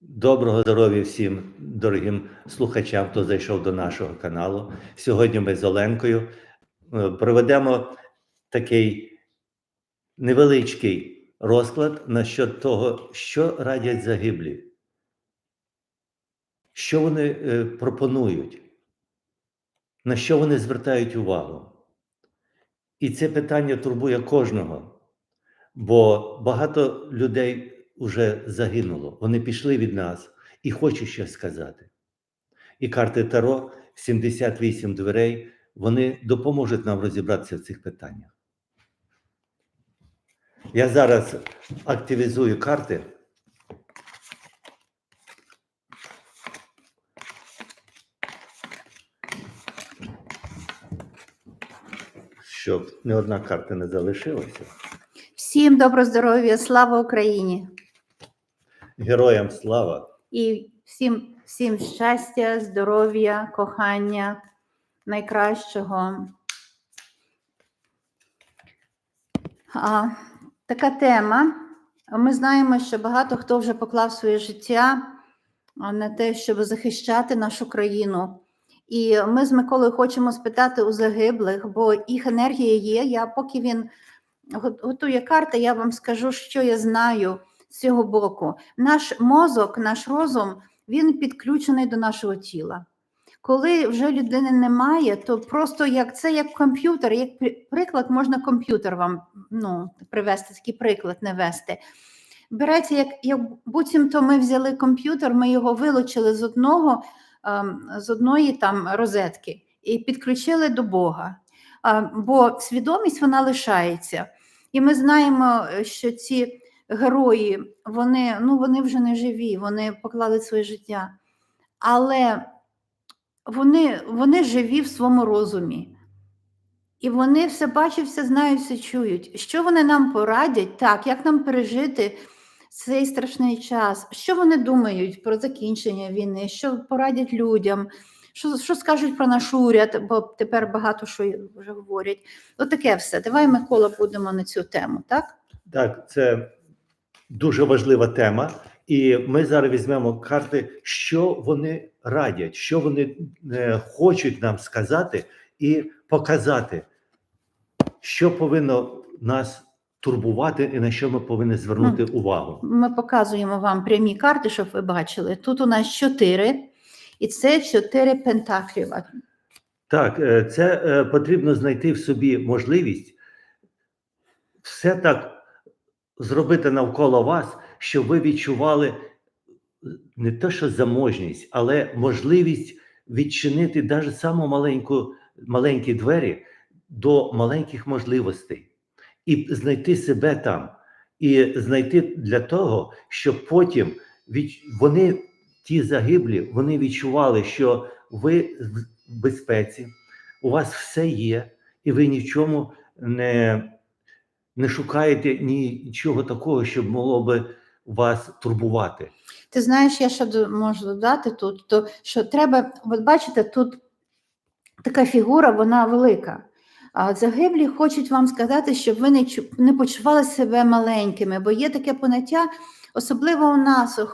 Доброго здоров'я всім дорогим слухачам, хто зайшов до нашого каналу. Сьогодні ми з Оленкою е, проведемо такий невеличкий розклад насчет того, що радять загиблі, що вони е, пропонують, на що вони звертають увагу. І це питання турбує кожного, бо багато людей вже загинуло. Вони пішли від нас і хочуть щось сказати. І карти Таро 78 дверей, вони допоможуть нам розібратися в цих питаннях. Я зараз активізую карти. Щоб не одна карта не залишилася. Всім добро здоров'я, слава Україні! Героям слава! І всім, всім щастя, здоров'я, кохання, найкращого. А, така тема. Ми знаємо, що багато хто вже поклав своє життя на те, щоб захищати нашу країну. І ми з Миколою хочемо спитати у загиблих, бо їх енергія є. Я поки він готує карти, я вам скажу, що я знаю з цього боку. Наш мозок, наш розум, він підключений до нашого тіла. Коли вже людини немає, то просто як це як комп'ютер, як приклад, можна комп'ютер вам ну, привести, такий приклад навести. Береться, як, як буцімто ми взяли комп'ютер, ми його вилучили з одного, ем, з одної там розетки і підключили до Бога. Бо свідомість вона лишається. І ми знаємо, е, що ці герої, вони, ну, вони вже не живі, вони поклали своє життя. Але вони, вони живі в своєму розумі. І вони все бачать, все знають, все чують. Що вони нам порадять, так, як нам пережити цей страшний час? Що вони думають про закінчення війни, що порадять людям, що, що скажуть про наш уряд, бо тепер багато що вже говорять. Отаке все. Давай, Микола, будемо на цю тему, так? Так, це дуже важлива тема. І ми зараз візьмемо карти, що вони радять, що вони е, хочуть нам сказати і показати, що повинно нас турбувати і на що ми повинні звернути увагу. Ми показуємо вам прямі карти, щоб ви бачили. Тут у нас чотири, і це чотири пентаклів. Так, е, це е, потрібно знайти в собі можливість все так зробити навколо вас, щоб ви відчували е, не те, що заможність, але можливість відчинити навіть саму маленьку, маленькі двері до маленьких можливостей. І знайти себе там, і знайти для того, щоб потім від... вони, ті загиблі, вони відчували, що ви в безпеці, у вас все є, і ви ні в чому не, не шукаєте нічого такого, щоб могло би вас турбувати. Ти знаєш, я ще можу додати тут, то, що треба, от бачите, тут така фігура, вона велика. А загиблі хочуть вам сказати, щоб ви не, не почували себе маленькими, бо є таке поняття, особливо у нас, е,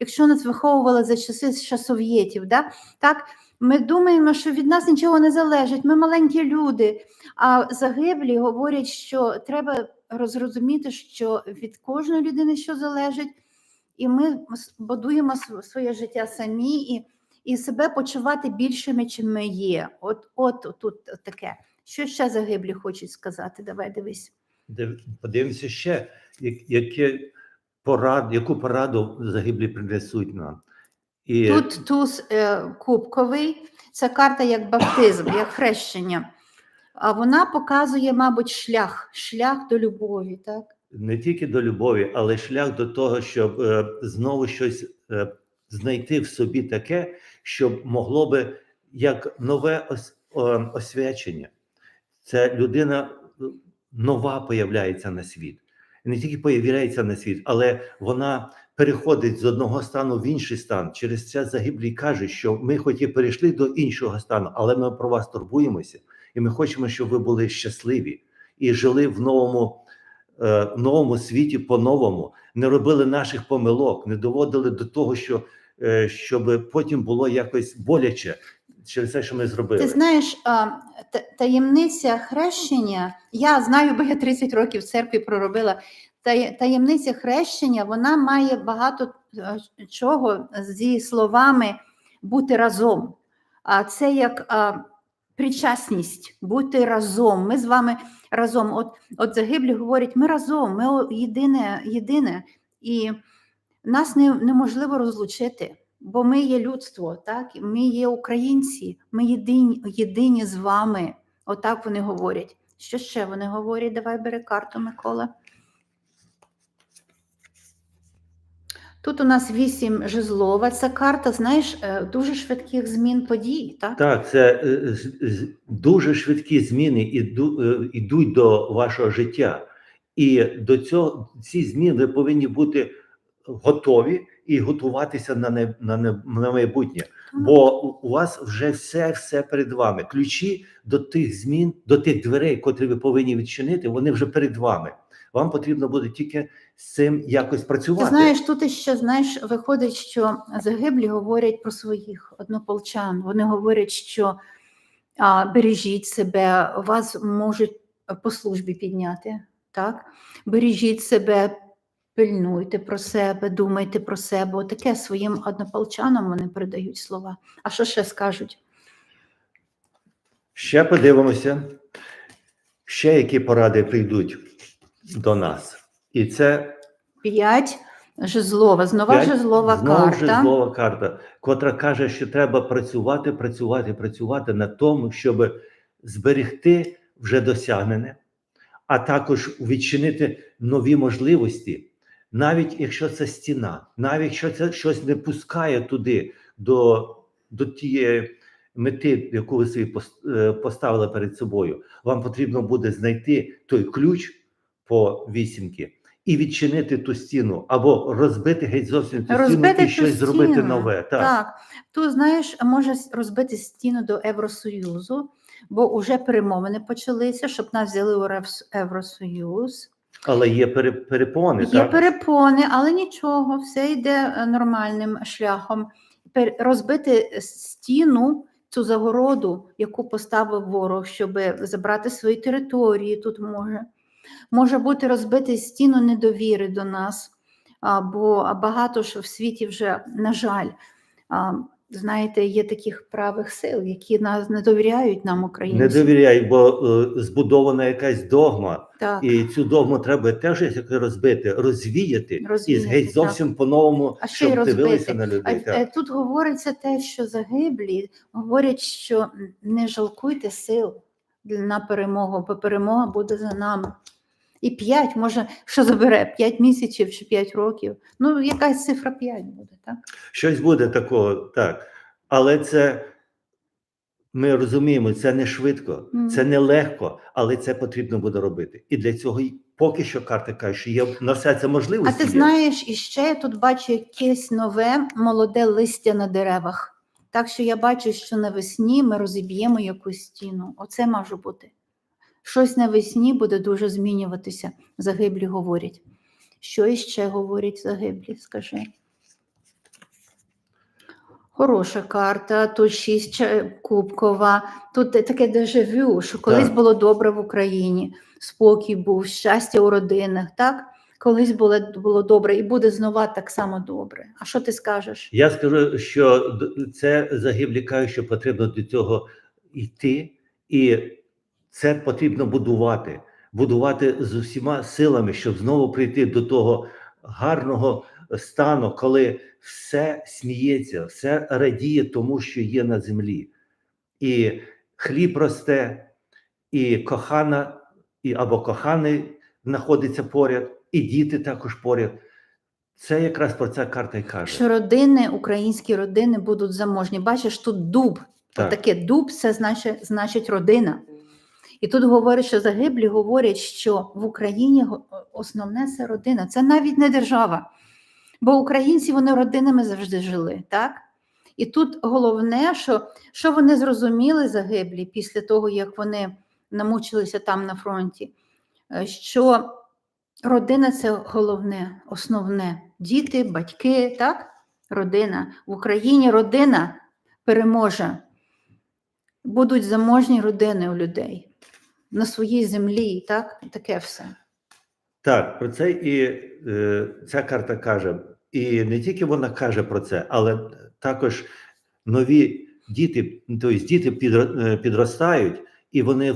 якщо нас виховували за часи ще совєтів, да? так, ми думаємо, що від нас нічого не залежить, ми маленькі люди. А загиблі говорять, що треба розрозуміти, що від кожної людини що залежить, і ми будуємо своє життя самі і, і себе почувати більшими, чим ми є. От, от тут таке. Що ще загиблі хочуть сказати? Давай дивись. Подивимося ще, як- яке порад, яку пораду загиблі принесуть нам. І Тут туз е, кубковий, це карта як баптизм, як хрещення. А вона показує, мабуть, шлях, шлях до любові, так? не тільки до любові, але шлях до того, щоб е, знову щось е, знайти в собі таке, щоб могло би як нове ос, о, освячення. Це людина е, нова появляється на світ. Не тільки появляється на світ, але вона переходить з одного стану в інший стан. Через це загиблі кажуть, що ми хоч і перейшли до іншого стану, але ми про вас турбуємося, і ми хочемо, щоб ви були щасливі і жили в новому е, новому світі по-новому, не робили наших помилок, не доводили до того, що е, щоб потім було якось боляче через те, що ми зробили. Ти знаєш, та- таємниця хрещення, я знаю, бо я 30 років в церкві проробила. Тає- Таємниця хрещення вона має багато е, чого зі словами бути разом. А це як причасність, бути разом. Ми з вами разом. От, от загиблі говорять, ми разом, ми єдине, єдине. І нас не, неможливо розлучити, бо ми є людство, так? ми є українці, ми єдині, єдині з вами. Отак вони говорять. Що ще вони говорять? Давай бери карту, Микола. Тут у нас вісім жезлова. Це карта, знаєш, е, дуже швидких змін подій. Так? Так, це е, дуже швидкі зміни іду, е, йдуть до вашого життя. І до цього ці зміни ви повинні бути готові і готуватися на, не, на, не, на майбутнє. Бо у- у вас вже все, все перед вами. Ключі до тих змін, до тих дверей, котрі ви повинні відчинити, вони вже перед вами. Вам потрібно буде тільки з цим якось працювати. Ти знаєш, тут іще знаєш, виходить, що загиблі говорять про своїх однополчан. Вони говорять, що а, бережіть себе, вас можуть по службі підняти. Так? Бережіть себе, пильнуйте про себе, думайте про себе. Отаке своїм однополчанам вони передають слова. А що ще скажуть? Ще подивимося, ще які поради прийдуть до нас. І це П'ять жезлова, знова п'ять- жезлова знову карта. жезлова карта, котра каже, що треба працювати, працювати, працювати над тому, щоб зберегти вже досягнене, а також відчинити нові можливості, навіть якщо це стіна, навіть якщо це щось не пускає туди до, до тієї мети, яку ви собі е, поставили перед собою, вам потрібно буде знайти той ключ по вісімки. І відчинити ту стіну, або розбити геть зовсім цю Розбити стіну і щось зробити нове. Так. Так, тут знаєш, може розбити стіну до Євросоюзу, бо вже перемовини почалися, щоб нас взяли у Євросоюз. Але є пере- перепони, Є так? перепони, але нічого, все йде е, нормальним шляхом. Розбити стіну, цю загороду, яку поставив ворог, щоб забрати свої території, тут може. Може бути розбити стіну недовіри до нас, а, бо багато що в світі вже, на жаль, знаєте, є таких правих сил, які нас не довіряють нам, Не українцям. довіряй, бо е, збудована якась догма, Так. і цю догму треба теж як розбити, розвіяти, і геть зовсім по-новому, А щоб дивилися на людей. е, Так. Тут говориться те, що загиблі говорять, що не жалкуйте сил на перемогу, бо перемога буде за нами. І п'ять, може, що забере? П'ять місяців чи п'ять років. Ну, якась цифра п'ять буде, так? Щось буде такого, так. Але це ми розуміємо, це не швидко, Мгм. це не легко, але це потрібно буде робити. І для цього поки що карта каже, що є на все це А ти є. знаєш, і ще я тут бачу якесь нове молоде листя на деревах. Так що я бачу, що навесні ми розіб'ємо якусь стіну. Оце може бути. Щось навесні буде дуже змінюватися, загиблі говорять. Що іще говорять загиблі, скажи. Хороша карта, тут шість кубкова, тут таке дежавю, що колись Так. було добре в Україні, спокій був, щастя у родинах, так? Колись було, було добре і буде знова так само добре. А що ти скажеш? Я скажу, що це загиблі кажуть, що потрібно до цього йти, і це потрібно будувати, будувати з усіма силами, щоб знову прийти до того гарного стану, коли все сміється, все радіє тому, що є на землі. І хліб росте, і кохана, і або коханий знаходиться поряд, і діти також поряд. Це якраз про це карта й каже. Що родини, українські родини будуть заможні. Бачиш, тут дуб. Так. Таке дуб це значить, значить родина. І тут говорять, що загиблі говорять, що в Україні основне це родина. Це навіть не держава. Бо українці вони родинами завжди жили, так? І тут головне, що, що вони зрозуміли загиблі після того, як вони намучилися там на фронті, е, що родина це головне, основне. Діти, батьки, так? Родина. В Україні родина переможе. Будуть заможні родини у людей на своїй землі, так? Таке все. Так, про це і е, ця карта каже. І не тільки вона каже про це, але також нові діти, тобто діти е, підростають, і вони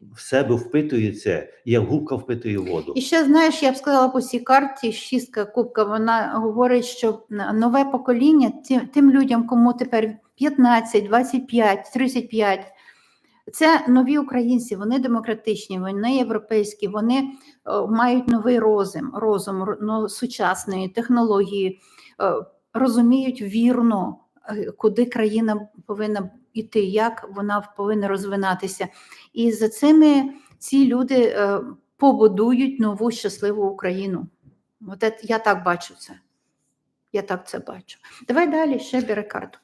в себе впитують це, як губка впитує воду. І ще знаєш, я б сказала по цій карті, шістка кубка, вона говорить, що нове покоління тим, тим людям, кому тепер 15, 25, 35, це нові українці, вони демократичні, вони європейські, вони е, мають новий розум, розум ну, сучасної технології, е, розуміють вірно, е, куди країна повинна йти, як вона повинна розвинатися. І за цими ці люди побудують нову щасливу Україну. От я так бачу це. Я так це бачу. Давай далі ще бери карту.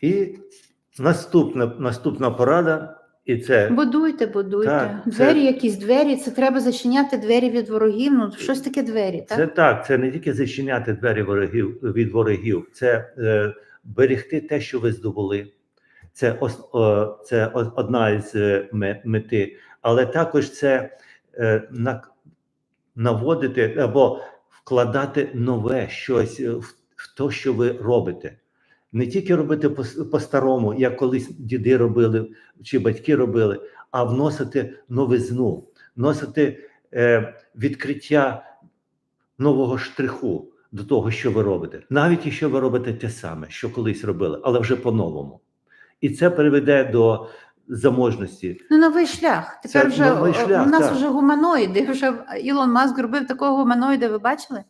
І наступна, наступна порада, і це Будуйте, будуйте. Так, це- двері, якісь двері, це треба зачиняти двері від ворогів. Ну, щось таке двері, так? Це так, це не тільки зачиняти двері ворогів від ворогів, це е, берегти те, що ви здобули. Це, ос, о, це одна із е, мети, але також це е, на, наводити або вкладати нове щось е, в, в те, що ви робите. Не тільки робити по- по-старому, як колись діди робили чи батьки робили, а вносити новизну, вносити е, відкриття нового штриху до того, що ви робите, навіть якщо ви робите те саме, що колись робили, але вже по-новому. І це приведе до заможності. Ну, новий шлях. Тепер Це вже новий шлях, у нас так. вже гуманоїди. Вже Ілон Маск робив такого гуманоїда, ви бачили?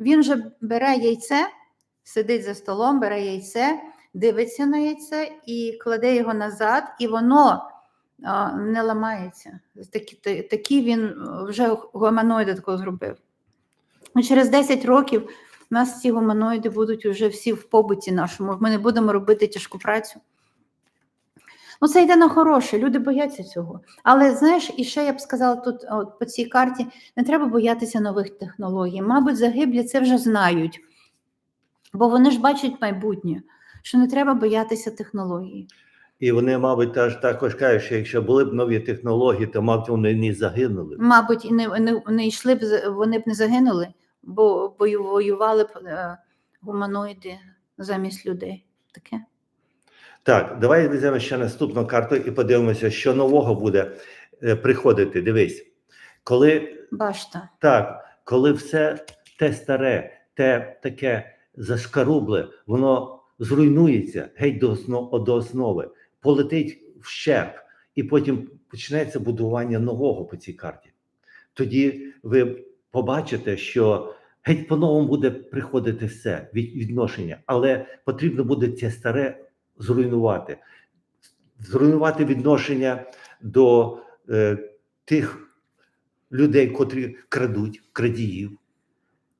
Він же бере яйце, сидить за столом, бере яйце, дивиться на яйце і кладе його назад, і воно не ламається. Такі, такі він е, вже гуманоїда такого зробив. Ну, через 10 років у нас ці гуманоїди будуть вже всі в побуті нашому. Ми не будемо робити тяжку працю. Ну, це йде на хороше, люди бояться цього. Але знаєш, і ще я б сказала тут от, по цій карті: не треба боятися нових технологій. Мабуть, загиблі це вже знають, бо вони ж бачать майбутнє, що не треба боятися технологій. І вони, мабуть, теж також кажуть, що якщо були б нові технології, то мабуть вони не загинули. Мабуть, і не, не, не йшли б, вони б не загинули, бо воювали б е, гуманоїди замість людей. Таке. Так, давай візьмемо ще наступну карту і подивимося, що нового буде е, приходити. Дивись, коли Башта. Так, коли все те старе, те таке зашкарубле, воно зруйнується геть до, основ, до основи, полетить в щеп, і потім почнеться будування нового по цій карті. Тоді ви побачите, що геть по-новому буде приходити все від, відношення, але потрібно буде це старе зруйнувати, зруйнувати відношення до е, тих людей, котрі крадуть, крадіїв,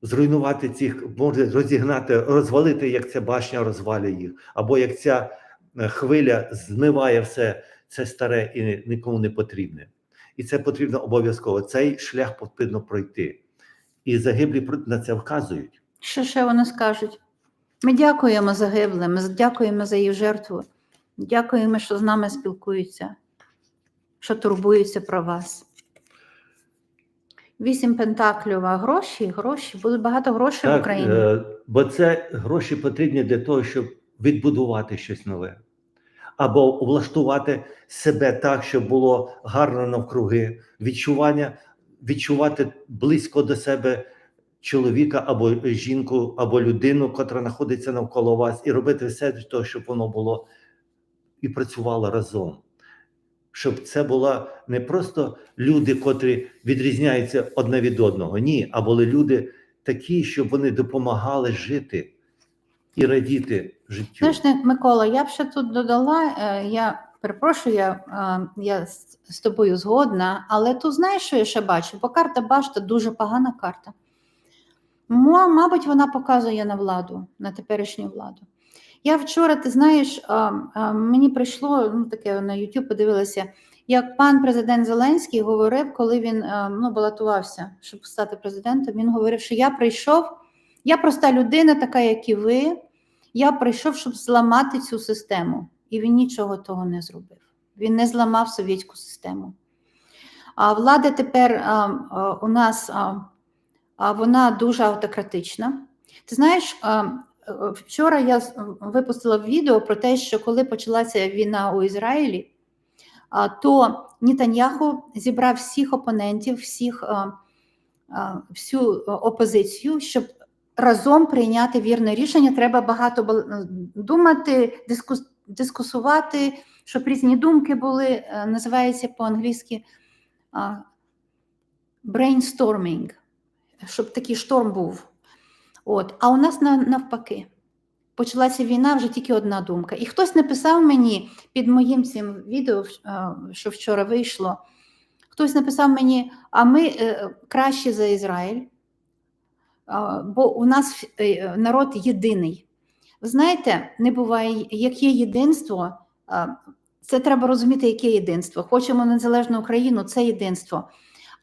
зруйнувати цих, може розігнати, розвалити, як ця башня розвалює їх, або як ця е, хвиля змиває все це старе і нікому не потрібне. І це потрібно обов'язково. Цей шлях потрібно пройти. І загиблі на це вказують. Що ще вони скажуть? Ми дякуємо загиблим, ми дякуємо за їх жертву. Дякуємо, що з нами спілкуються, що турбуються про вас. Вісім пентаклів, а гроші, гроші, будуть багато грошей в Україні. е, бо це гроші потрібні для того, щоб відбудувати щось нове. Або влаштувати себе так, щоб було гарно навкруги, відчування, відчувати близько до себе чоловіка або жінку, або людину, котра знаходиться навколо вас, і робити все для того, щоб воно було і працювало разом. Щоб це була не просто люди, котрі відрізняються одне від одного, ні, а були люди такі, щоб вони допомагали жити і радіти життю. Знаєш, Микола, я б ще тут додала, е, я перепрошую, я, е, я з тобою згодна, але тут знаєш, що я ще бачу? Бо карта башта дуже погана карта. Мабуть, вона показує на владу, на теперішню владу. Я вчора, ти знаєш, мені прийшло ну, таке на YouTube подивилася, як пан президент Зеленський говорив, коли він ну, балотувався, щоб стати президентом, він говорив, що я прийшов, я проста людина, така, як і ви. Я прийшов, щоб зламати цю систему. І він нічого того не зробив. Він не зламав совєтську систему. А влада тепер у нас вона дуже автократична. Ти знаєш, вчора я випустила відео про те, що коли почалася війна у Ізраїлі, то Нетаньяху зібрав всіх опонентів, всіх, а, а, всю опозицію, щоб разом прийняти вірне рішення. Треба багато думати, дискус, дискусувати, щоб різні думки були. Е, Називається по-англійськи brainstorming, щоб такий шторм був. От. А у нас навпаки. Почалася війна, вже тільки одна думка. І хтось написав мені під моїм цим відео, що вчора вийшло. Хтось написав мені, а ми е, краще за Ізраїль, бо у нас е, народ єдиний. Ви знаєте, не буває, як є єдинство, це треба розуміти, яке єдинство. Хочемо незалежну Україну, це єдинство.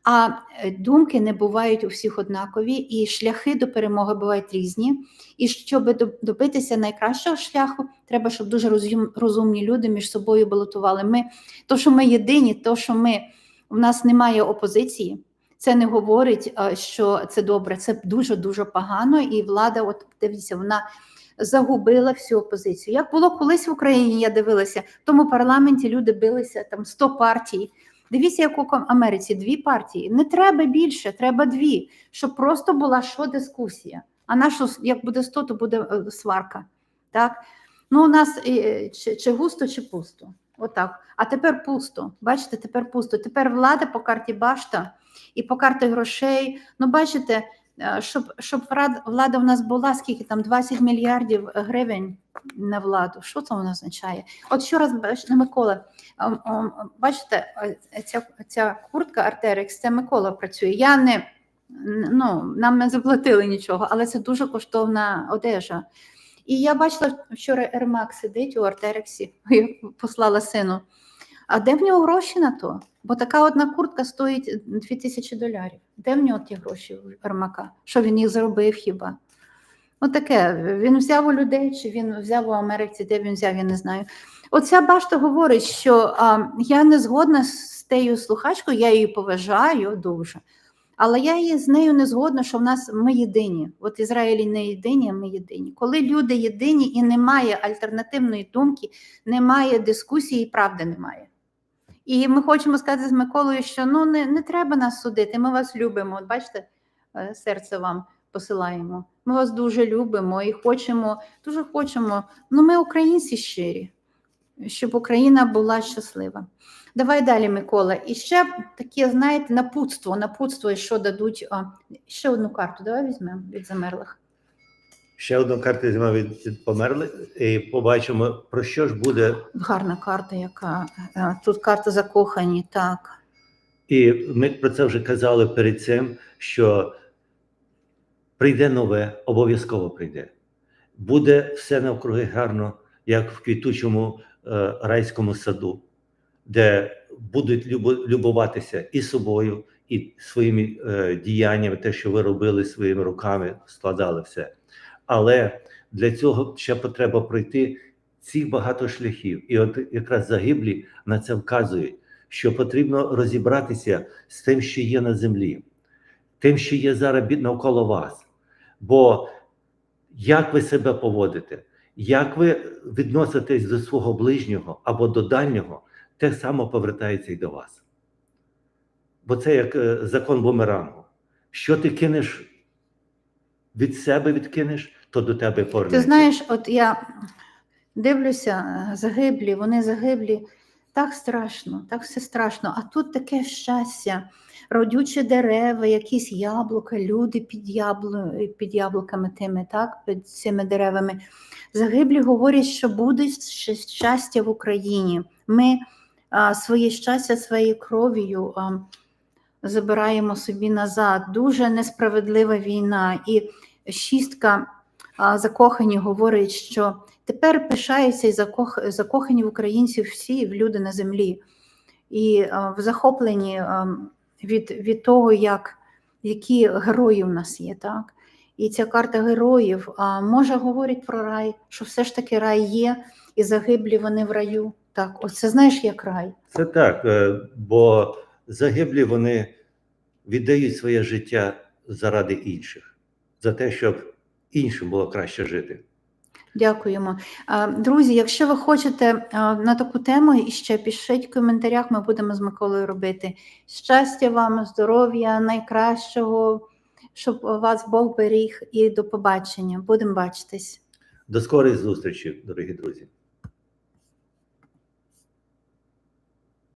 А е, думки не бувають у всіх однакові, і шляхи до перемоги бувають різні. І щоб добитися найкращого шляху, треба, щоб дуже розумні люди між собою балотували. Ми, то, що ми єдині, то, що ми, в нас немає опозиції, це не говорить, е, що це добре. Це дуже дуже погано. І влада, от дивіться, вона загубила всю опозицію. Як було колись в Україні, я дивилася, в тому парламенті люди билися там 100 партій. Дивіться, як у Америці дві партії. Не треба більше, треба дві, щоб просто була що дискусія. А на що, як буде 100, то буде е, сварка. Так? Ну, у нас е, чи, чи густо, чи пусто. Отак. А тепер пусто. Бачите, тепер пусто. Тепер влада по карті башта і по карті грошей. Ну, бачите, щоб, щоб влада, в нас була, скільки там 20 мільярдів гривень на владу. Що це воно означає? От що раз Микола, ем, ем, бачите, е, ця, ця куртка Артерекс, це Микола працює. Я не ну, нам не заплатили нічого, але це дуже коштовна одежа. І я бачила вчора Ермак сидить у Артерексі, я послала сину. А де в нього гроші на то? Бо така одна куртка стоїть 2000 долярів. Де в нього ті гроші у Ермака? Що він їх заробив хіба? Отаке. Він взяв у людей, чи він взяв у Америці, де він взяв, я не знаю. Оця башта говорить, що а, я не згодна з тією слухачкою, я її поважаю дуже. Але я її з нею не згодна, що в нас ми єдині. От Ізраїлі не єдині, а ми єдині. Коли люди єдині і немає альтернативної думки, немає дискусії, і правди немає. І ми хочемо сказати з Миколою, що ну не, не треба нас судити, ми вас любимо. От бачите, е, серце вам посилаємо. Ми вас дуже любимо і хочемо, дуже хочемо. Ну, ми українці щирі, щоб Україна була щаслива. Давай далі, Микола. І ще таке, знаєте, напутство, напутство, що дадуть. Ще одну карту. Давай візьмемо від замерлих. Ще одну карту від, померлих і побачимо, про що ж буде. Гарна карта, яка Е, тут карта закохані, так. І ми про це вже казали перед цим, що прийде нове, обов'язково прийде. Буде все навкруги гарно, як в квітучому е, райському саду, де будуть любуватися і собою, і своїми е, діяннями, те, що ви робили своїми руками, складали все. Але для цього ще потреба пройти цих багато шляхів. І от якраз загиблі на це вказують, що потрібно розібратися з тим, що є на землі, тим, що є зараз навколо вас. Бо як ви себе поводите, як ви відноситесь до свого ближнього або до дальнього, те само повертається і до вас. Бо це як е, закон бумерангу. Що ти кинеш від себе відкинеш, то до тебе Ти знаєш, от я дивлюся, е, загиблі, вони загиблі. Так страшно, так все страшно. А тут таке щастя, родючі дерева, якісь яблука, люди під, яблу, під яблуками тими, так, під цими деревами. Загиблі говорять, що буде щастя в Україні. Ми а, своє щастя своєю кров'ю забираємо собі назад. Дуже несправедлива війна. І шістка закохані говорить, що тепер пишаються і закох... закохані в українців всі в люди на землі. і в захопленні е, від, від того, як, які герої в нас є. Так? І ця карта героїв може говорить про рай, що все ж таки рай є, і загиблі вони в раю. Так, оце знаєш, як рай. Це так, е, бо загиблі вони віддають своє життя заради інших, за те, щоб іншим було краще жити. Дякуємо. Друзі, якщо ви хочете на таку тему іще пишіть в коментарях, ми будемо з Миколою робити. Щастя вам, здоров'я, найкращого, щоб вас Бог беріг і до побачення. Будемо бачитись. До скорої зустрічі, дорогі друзі.